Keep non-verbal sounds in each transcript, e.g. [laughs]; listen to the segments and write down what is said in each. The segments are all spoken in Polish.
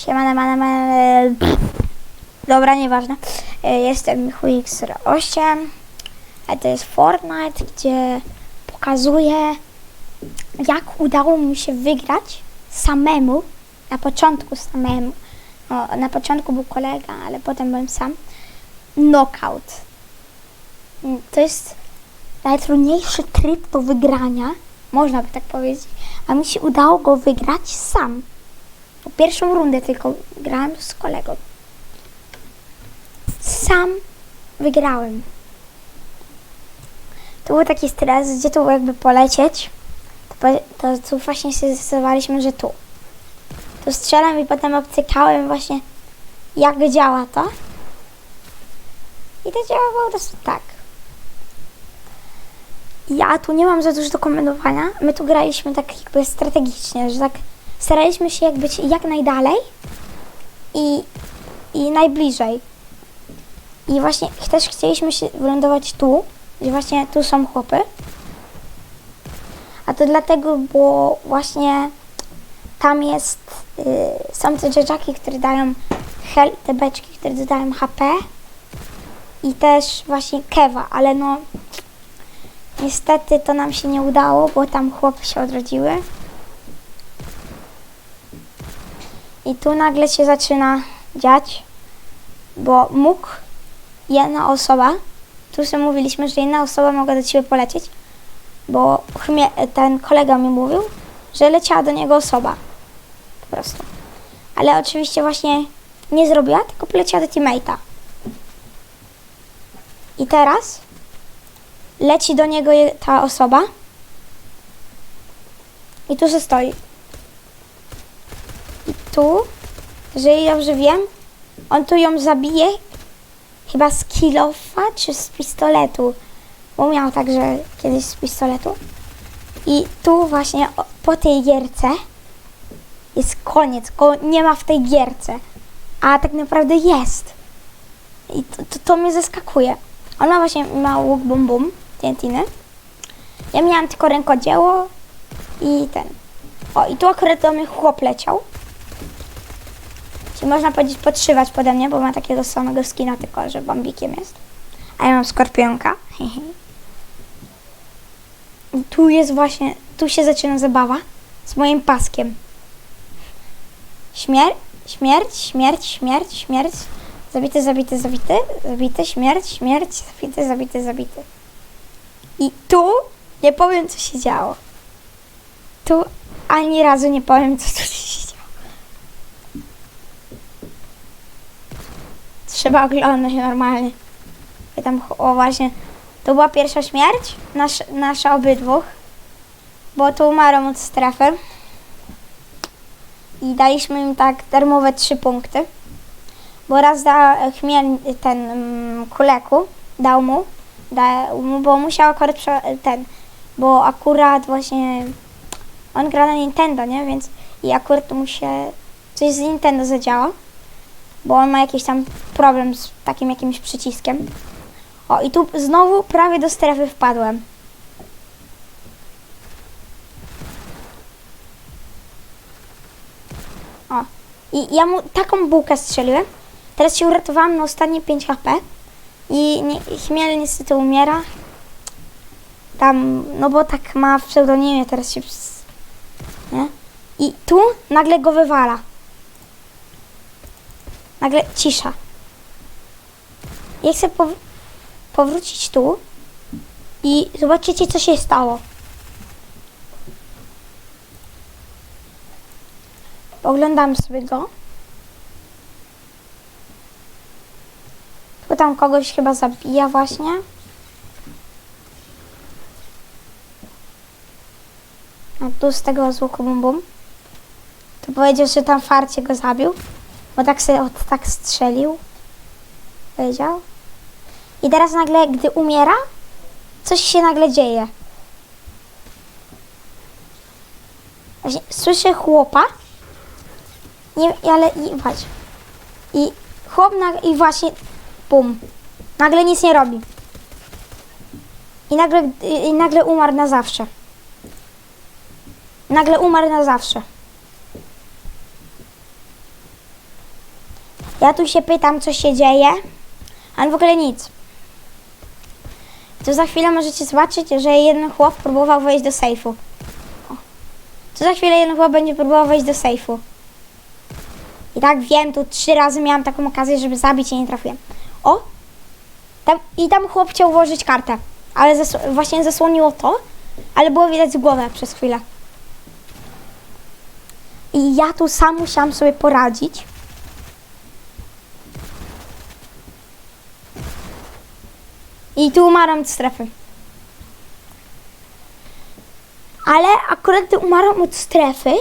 Siemane, mane, mane. Dobra, nieważne. E, Jestem Michu X8. A to jest Fortnite, gdzie pokazuję, jak udało mi się wygrać samemu. Na początku samemu. No, na początku był kolega, ale potem byłem sam. Knockout. Mm, To jest najtrudniejszy tryb do wygrania, można by tak powiedzieć, a mi się udało go wygrać sam. Bo Pierwszą rundę tylko grałem z kolegą. Sam wygrałem. To był taki stres, gdzie tu jakby polecieć. To, to tu właśnie się zdecydowaliśmy, że tu. Tu strzelam i potem obcykałem właśnie jak działa to. I to działa po prostu tak. Ja tu nie mam za dużo do. My tu graliśmy tak jakby strategicznie, że tak staraliśmy się jak być jak najdalej i, i najbliżej. I właśnie też chcieliśmy się wylądować tu, gdzie właśnie tu są chłopy. A to dlatego, bo właśnie tam jest, y, są te dzieciaki, które dają hel, te beczki, które dodają HP i też właśnie kewa, ale no niestety to nam się nie udało, bo tam chłopy się odrodziły. I tu nagle się zaczyna dziać, bo mógł jedna osoba, tu sobie mówiliśmy, że jedna osoba mogła do ciebie polecieć, bo chmie, ten kolega mi mówił, że leciała do niego osoba. Po prostu. Ale oczywiście właśnie nie zrobiła, tylko poleciała do teammate'a. I teraz leci do niego ta osoba i tu się stoi. Tu, jeżeli dobrze wiem, on tu ją zabije chyba z kilofa czy z pistoletu. Bo miał także kiedyś z pistoletu. I tu właśnie po tej gierce jest koniec, go nie ma w tej gierce. A tak naprawdę jest. I to, to, to mnie zaskakuje. Ona właśnie ma łuk bum bum, TNT-ny. Ja miałam tylko rękodzieło i ten. O, i tu akurat do mnie chłop leciał. Można powiedzieć podszywać pode mnie, bo ma takiego samego skina, tylko że bambikiem jest. A ja mam skorpionka. Tu jest właśnie, tu się zaczyna zabawa z moim paskiem. Śmier śmierć, śmierć, śmierć, śmierć. Zabity, zabity, zabity, zabity, śmierć, śmierć, zabity, zabity, zabity. I tu nie powiem, co się działo. Tu ani razu nie powiem, co tu się działo. Trzeba oglądać normalnie. I tam, o właśnie, to była pierwsza śmierć, nasz, nasza obydwóch, bo tu umarłem od strefy. I daliśmy im tak darmowe trzy punkty. Bo raz da chmiel ten mm, kuleku, dał mu, dał mu, bo musiał akurat ten, bo akurat właśnie on gra na Nintendo, nie? Więc i akurat mu się coś z Nintendo zadziała, bo on ma jakiś tam problem z takim jakimś przyciskiem. O, i tu znowu prawie do strefy wpadłem. O, i ja mu taką bułkę strzeliłem. Teraz się uratowałam na ostatnie 5 HP. I nie, Chmiel niestety umiera. Tam, no bo tak ma w pseudonimie, teraz się... Nie? I tu nagle go wywala. Nagle cisza. Ja chcę pow- powrócić tu i zobaczycie, co się stało. Oglądam sobie go. Tu tam kogoś chyba zabija właśnie. A tu z tego z bum bum. To powiedział, że tam farcie go zabił. Bo tak sobie od, tak strzelił. Powiedział. I teraz nagle, gdy umiera, coś się nagle dzieje. Słyszę chłopa. Nie, ale i patrz. I chłop i właśnie bum. Nagle nic nie robi. I nagle, i nagle umarł na zawsze. Nagle umarł na zawsze. Ja tu się pytam, co się dzieje, ale w ogóle nic. Tu za chwilę możecie zobaczyć, że jeden chłop próbował wejść do sejfu. O. Tu za chwilę jeden chłop będzie próbował wejść do sejfu. I tak wiem, tu trzy razy miałam taką okazję, żeby zabić i nie trafiłem. O! Tam, I tam chłop chciał włożyć kartę, ale właśnie zasłoniło to, ale było widać głowę przez chwilę. I ja tu sam musiałam sobie poradzić. I tu umarłam od strefy. Ale akurat gdy umarłam od strefy,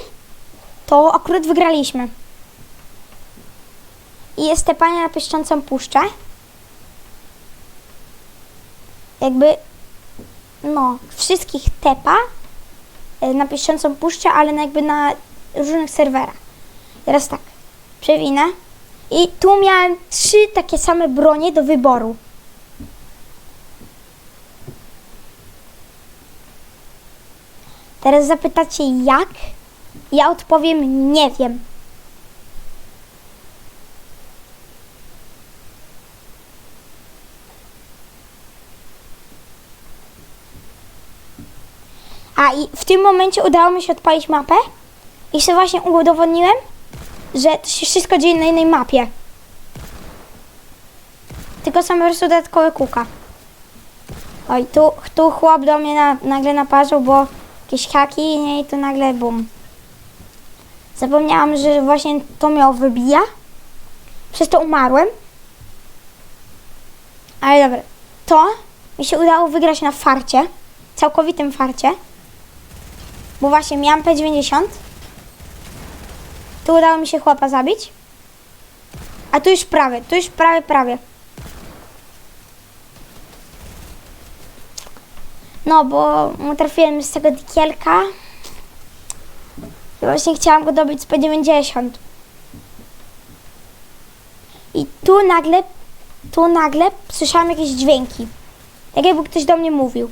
to akurat wygraliśmy. I jest tepanie na pieszczącą puszczę. Jakby, no, wszystkich tepa e, na pieszczącą puszczę, ale jakby na różnych serwerach. Teraz tak, przewinę. I tu miałem trzy takie same bronie do wyboru. Teraz zapytacie jak? Ja odpowiem nie wiem. A i w tym momencie udało mi się odpalić mapę i sobie właśnie udowodniłem, że to się wszystko dzieje na innej mapie. Tylko są po prostu dodatkowe. Oj, tu, tu chłop do mnie na, nagle naparzył, bo jakieś haki nie, i tu nagle bum. Zapomniałam, że właśnie to miało wybija. Przez to umarłem. Ale dobra, to mi się udało wygrać na farcie. Całkowitym farcie. Bo właśnie miałam P90. Tu udało mi się chłopa zabić. A tu już prawie, tu już prawie, prawie. No, bo mu trafiłem z tego dikielka. I właśnie chciałam go dobyć z P90. I tu nagle, tu nagle słyszałam jakieś dźwięki. Tak jakby ktoś do mnie mówił.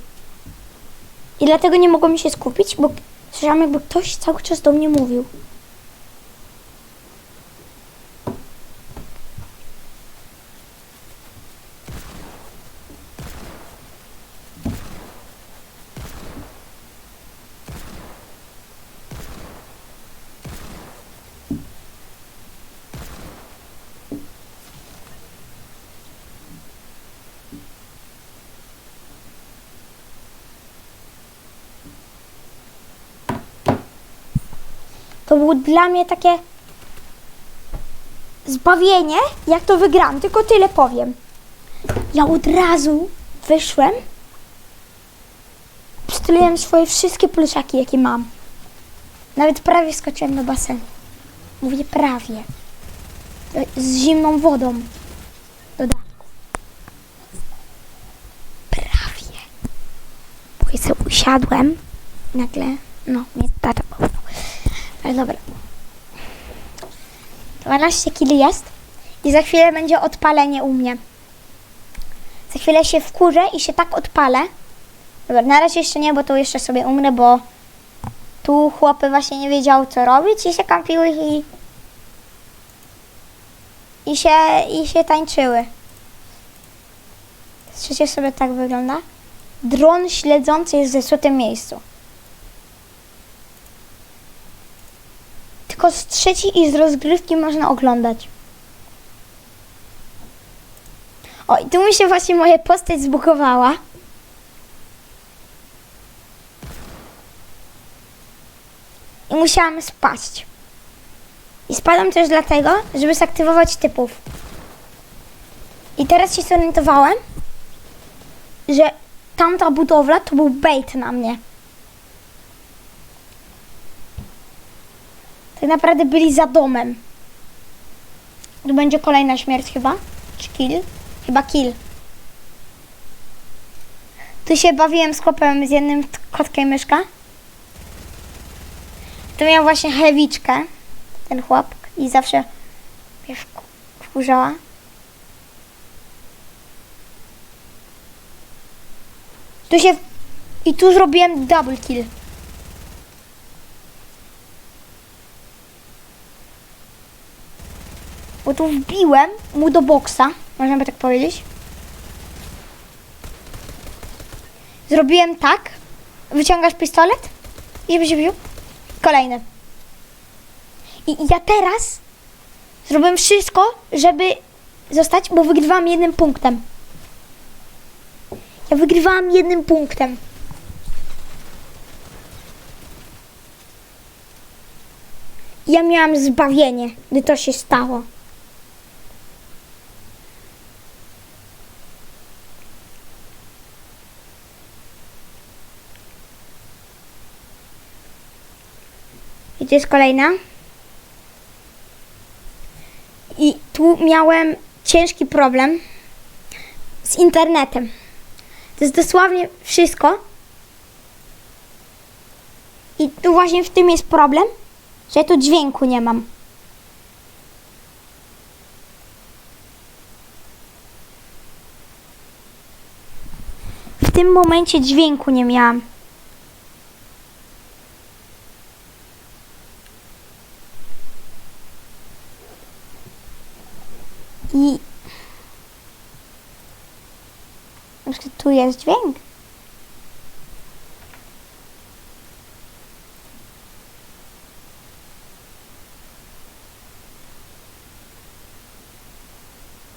I dlatego nie mogłam się skupić, bo słyszałam jakby ktoś cały czas do mnie mówił. To było dla mnie takie zbawienie, jak to wygram. Tylko tyle powiem. Ja od razu wyszłem, przytuliłem swoje wszystkie pluszaki, jakie mam. Nawet prawie skoczyłem do basenu. Mówię prawie. Z zimną wodą. Dodatku. Prawie. Bo ja usiadłem. Nagle, no, mnie tata. Ale dobra. 12 kili jest i za chwilę będzie odpalenie u mnie. Za chwilę się wkurzę i się tak odpalę. Dobra, na razie jeszcze nie, bo tu jeszcze sobie umrę, bo tu chłopy właśnie nie wiedziały co robić i się kampiły i i się, i się tańczyły. Trzecie sobie tak wygląda. Dron śledzący jest w zepsutym miejscu. Tylko z trzeciej i z rozgrywki można oglądać. O, i tu mi się właśnie moja postać zbugowała. I musiałam spaść. I spadam też dlatego, żeby zaktywować typów. I teraz się zorientowałem, że tamta budowla to był bait na mnie. Tak naprawdę byli za domem. Tu będzie kolejna śmierć chyba? Czy kill? Chyba kill. Tu się bawiłem z chłopem z jednym kotkiem myszka. Tu miał właśnie hewiczkę, ten chłop, i zawsze mnie wku- wkurzała. Tu się... I tu zrobiłem double kill. Bo tu wbiłem mu do boksa, można by tak powiedzieć. Zrobiłem tak. Wyciągasz pistolet i żeby się wziął. Kolejny. I, I ja teraz zrobiłem wszystko, żeby zostać, bo wygrywałam jednym punktem. Ja wygrywałam jednym punktem. Ja miałam zbawienie, gdy to się stało. To jest kolejna. I tu miałem ciężki problem z internetem. To jest dosłownie wszystko. I tu właśnie w tym jest problem, że tu dźwięku nie mam. W tym momencie dźwięku nie miałam. I na przykład tu jest dźwięk.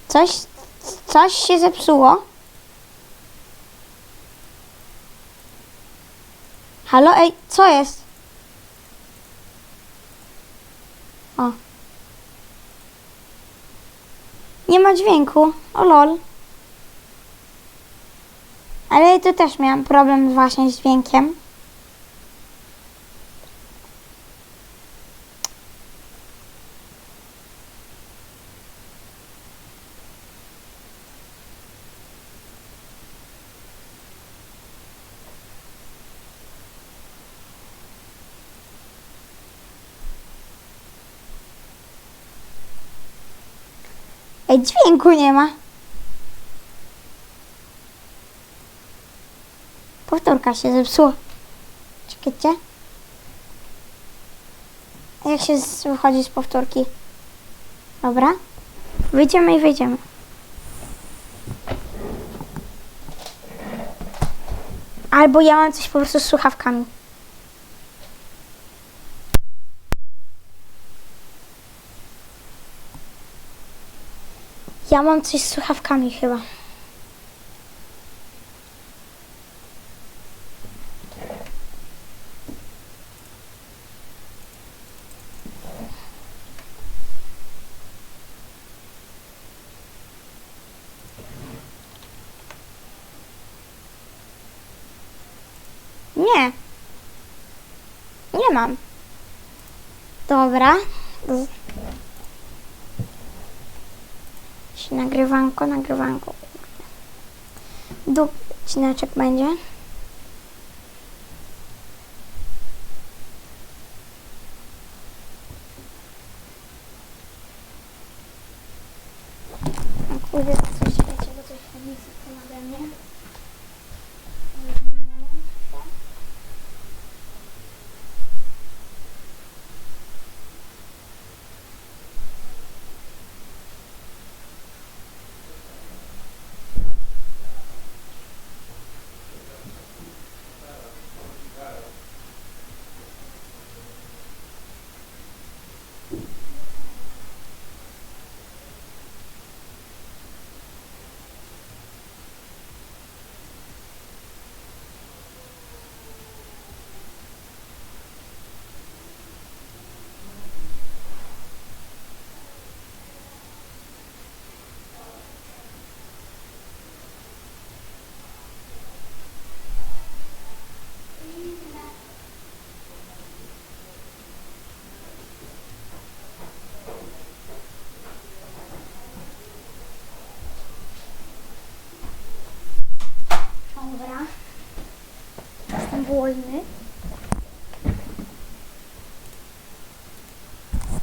Coś, coś się zepsuło. Halo, ej, co jest? O. Nie ma dźwięku. O lol. Ale tu też miałam problem właśnie z dźwiękiem. Ej, dźwięku nie ma. Powtórka się zepsuła. Czekajcie. Jak się wychodzi z powtórki? Dobra. Wyjdziemy i wyjdziemy. Albo ja mam coś po prostu z słuchawkami. Ja mam coś z słuchawkami chyba. Nie. Mam. Dobra. Nagrywanko, nagrywanko. Dup odcineczek będzie. O Kurde, coś wiecie, bo coś nic nie nade mnie. Dobra. Wolny.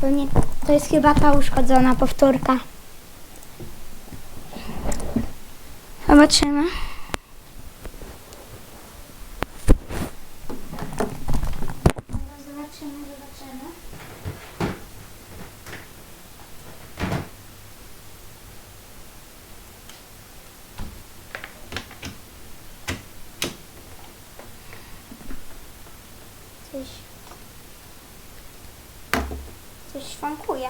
To, nie, to jest chyba ta uszkodzona powtórka. Zobaczymy. Coś... Coś szwankuje.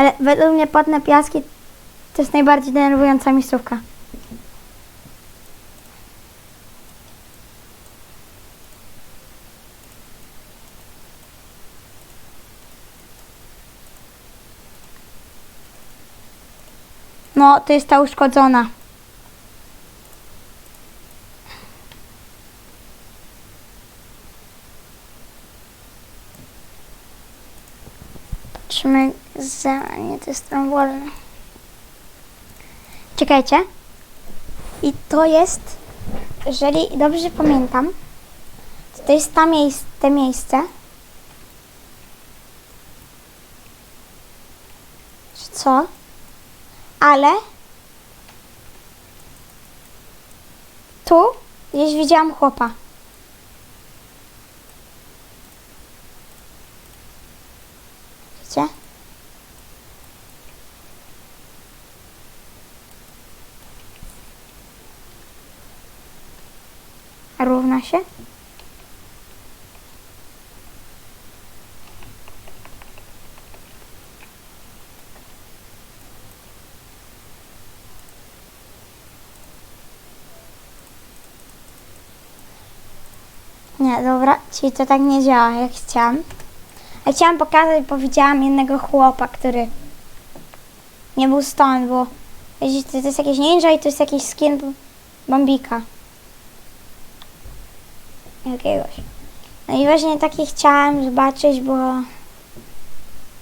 Ale według mnie potne piaski to jest najbardziej denerwująca miejscówka. No, to jest ta uszkodzona. Patrzymy za... Nie, to jest stron wolny. Czekajcie. I to jest, jeżeli dobrze pamiętam, to, to jest ta miejsce, te miejsce. Czy co? Ale tu gdzieś widziałam chłopa. Widzicie? Nie, dobra, czyli to tak nie działa jak chciałam. A chciałam pokazać, bo widziałam jednego chłopa, który nie był stąd, bo to, jest jakiś ninja i to jest jakiś skin b- Bambika. Jakiegoś. No i właśnie taki chciałam zobaczyć, bo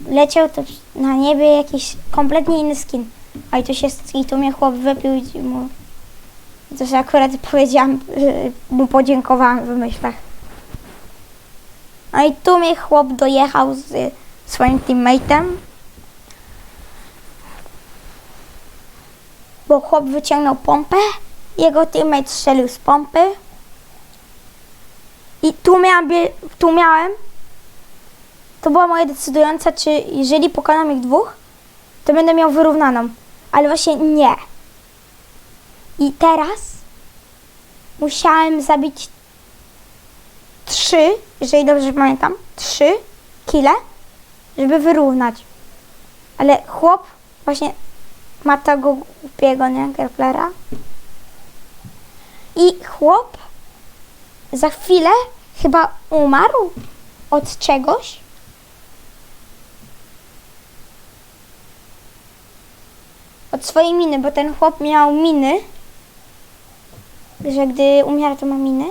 leciał to na niebie jakiś kompletnie inny skin. I tu się i tu mnie chłop wypił i mu to że akurat powiedziałam, y, mu podziękowałam w myślach. No i tu mnie chłop dojechał z y, swoim teammatem. Bo chłop wyciągnął pompę, jego teammate strzelił z pompy. I tu miałam, bie- tu miałem, to była moja decydująca, czy jeżeli pokonam ich dwóch, to będę miał wyrównaną. Ale właśnie nie. I teraz musiałem zabić trzy, jeżeli dobrze pamiętam, trzy kile, żeby wyrównać. Ale chłop właśnie ma tego głupiego, nie, Gerplera. I chłop za chwilę chyba umarł od czegoś. Od swojej miny, bo ten chłop miał miny, że gdy umiera, to ma miny.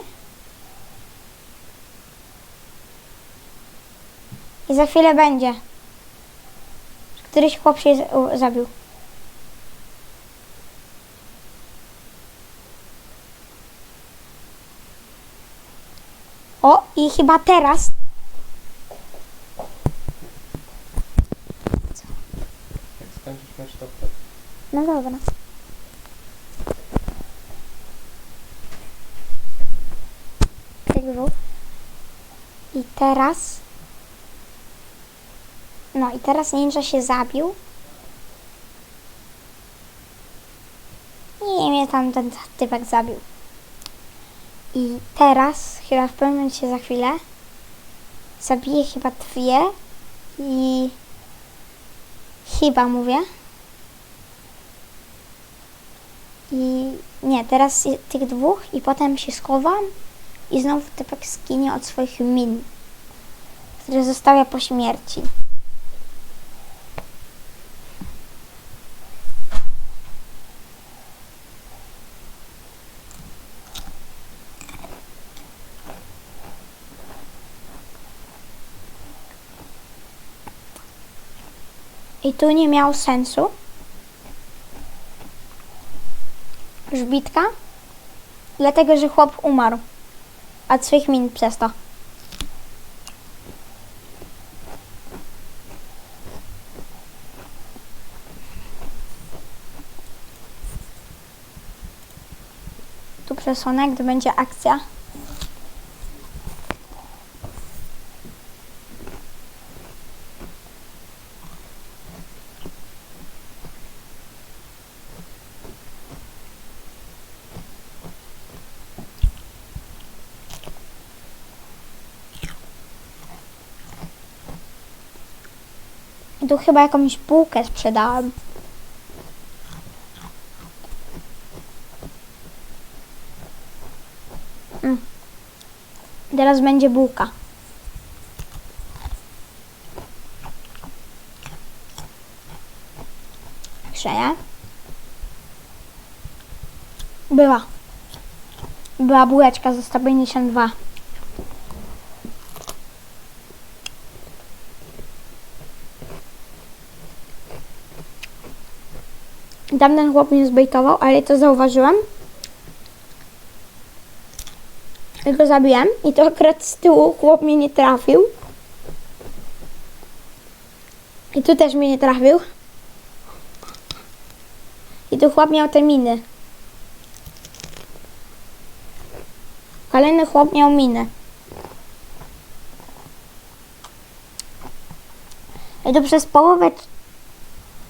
I za chwilę będzie. Któryś chłop się zabił. O, i chyba teraz. Jak skończysz mecz, to wtedy. No dobra. I teraz. No i teraz ninja się zabił. I mnie tam ten typek zabił. I teraz, chyba w pewnym momencie za chwilę, zabiję chyba dwie i chyba mówię. I nie, teraz tych dwóch i potem się schowam i znowu typek skinie od swoich min, które zostawia po śmierci. I tu nie miał sensu. Żbitka. Dlatego, że chłop umarł. Od swoich min przez to. Tu przesłonę, gdy będzie akcja. I tu chyba jakąś bułkę sprzedałem. Mm. Teraz będzie bułka. Grzeje. Była. Była bułeczka za 152. Tamten chłop mnie zbejtował, ale to zauważyłam. I go zabiłem. I to akurat z tyłu chłop mnie nie trafił. I tu też mnie nie trafił. I tu chłop miał te miny. Kolejny chłop miał minę. I to przez połowę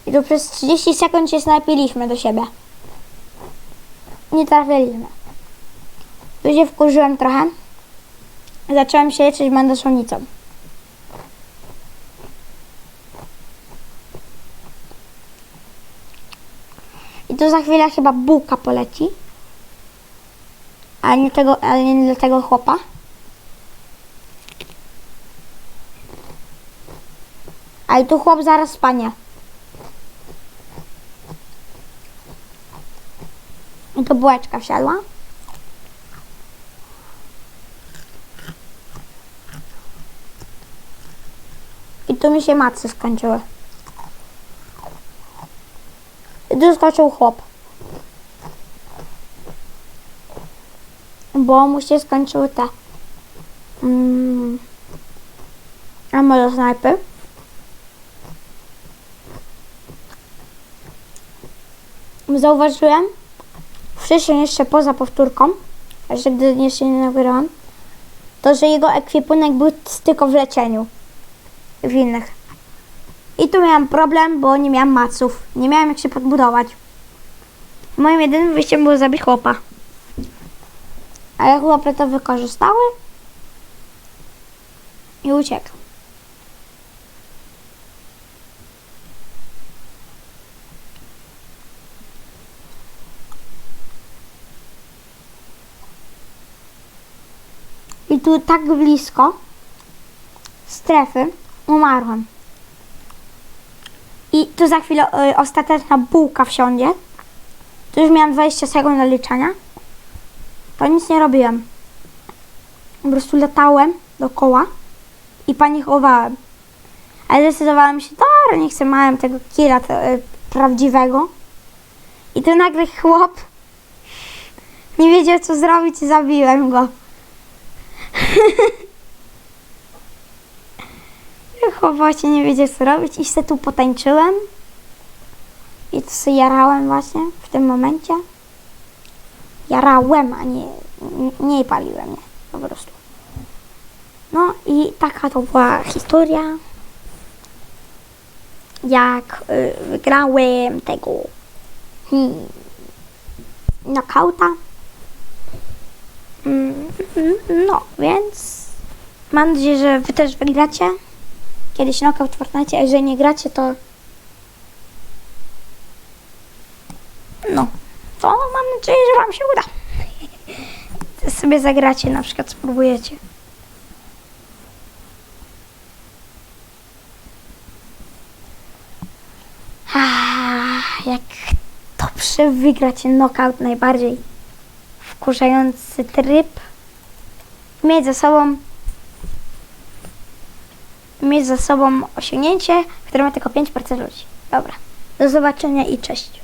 i tu przez 30 sekund się snajpiliśmy do siebie. Nie trafiliśmy. Tu się wkurzyłem trochę. Zacząłem się leczyć bandoszonicą. I tu za chwilę chyba bułka poleci. Ale nie, tego, ale nie dla tego chłopa. A i tu chłop zaraz spanie. To bułeczka wsiadła. I tu mi się macy skończyły. I tu skoczył chłop. Bo mu się skończyły te. Mm, a może snajpy? Zauważyłem, wcześniej jeszcze poza powtórką, jeszcze gdy jeszcze nie nagrywam, to, że jego ekwipunek był tylko w leczeniu w innych. I tu miałam problem, bo nie miałam maców. Nie miałam jak się podbudować. Moim jedynym wyjściem było zabić chłopa. Ale chłopy to wykorzystały i uciekł. I tu tak blisko strefy umarłam. I tu za chwilę y, ostateczna bułka wsiądzie. Tu już miałam 20 sekund naliczania. To nic nie robiłem. Po prostu latałem dookoła i panikowałem. Ale zdecydowałem się, dobra, nie chcę, miałem tego killa y, prawdziwego. I tu nagle chłop [laughs] nie wiedział co zrobić i zabiłem go. [laughs] Właśnie nie wiedział co robić i se tu potańczyłem. I tu sobie jarałem właśnie w tym momencie. Jarałem, a nie, nie paliłem, nie, po prostu. No i taka to była historia. Jak y, wygrałem tego hmm, knockouta. No, więc mam nadzieję, że wy też wygracie. Kiedyś knockout w Fortnite, a jeżeli nie gracie, to no, to mam nadzieję, że wam się uda. [laughs] sobie zagracie, na przykład spróbujecie. Jak dobrze wygrać knockout najbardziej wkurzający tryb. Mieć za sobą mieć za sobą osiągnięcie, które ma tylko 5% ludzi. Dobra. Do zobaczenia i cześć.